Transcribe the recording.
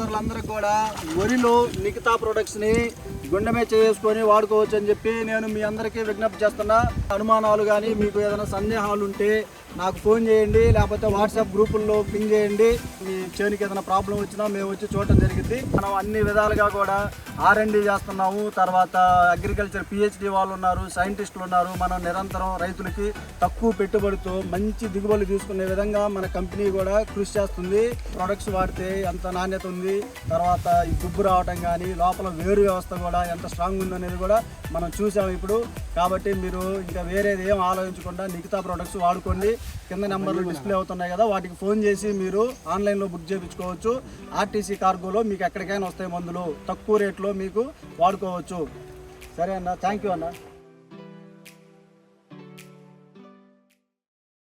రైతులందరికీ కూడా వరిలో మిగతా ప్రొడక్ట్స్ని గుండెమే చేసుకొని వాడుకోవచ్చు అని చెప్పి నేను మీ అందరికీ విజ్ఞప్తి చేస్తున్నా. అనుమానాలు కానీ మీకు ఏదైనా సందేహాలు ఉంటే నాకు ఫోన్ చేయండి లేకపోతే వాట్సాప్ గ్రూపుల్లో పింగ్ చేయండి. మీ చేనికి ఏదైనా ప్రాబ్లం వచ్చినా మేము వచ్చి చూడటం జరిగింది. మనం అన్ని విధాలుగా కూడా ఆర్ఎండి చేస్తున్నాము. తర్వాత అగ్రికల్చర్ పిహెచ్డి వాళ్ళు ఉన్నారు సైంటిస్టులు ఉన్నారు. మనం నిరంతరం రైతులకి తక్కువ పెట్టుబడితో మంచి దిగుబడులు తీసుకునే విధంగా మన కంపెనీ కూడా కృషి చేస్తుంది. ప్రొడక్ట్స్ వాడితే ఎంత నాణ్యత ఉంది తర్వాత ఈ గుబ్బు రావటం కానీ లోపల వేరు వ్యవస్థ కూడా ఎంత స్ట్రాంగ్ ఉందనేది కూడా మనం చూసాము ఇప్పుడు. కాబట్టి మీరు ఇంకా వేరేది ఏం ఆలోచించకుండా మిగతా ప్రొడక్ట్స్ వాడుకోండి. కింద నెంబర్లు డిస్ప్లే అవుతున్నాయి కదా వాటికి ఫోన్ చేసి మీరు ఆన్లైన్లో బుక్ చేయించుకోవచ్చు. ఆర్టీసీ కార్గోలో మీకు ఎక్కడికైనా వస్తాయి మందులు తక్కువ రేట్లో మీకు వాడుకోవచ్చు. సరే అన్న థ్యాంక్ యూ అన్న.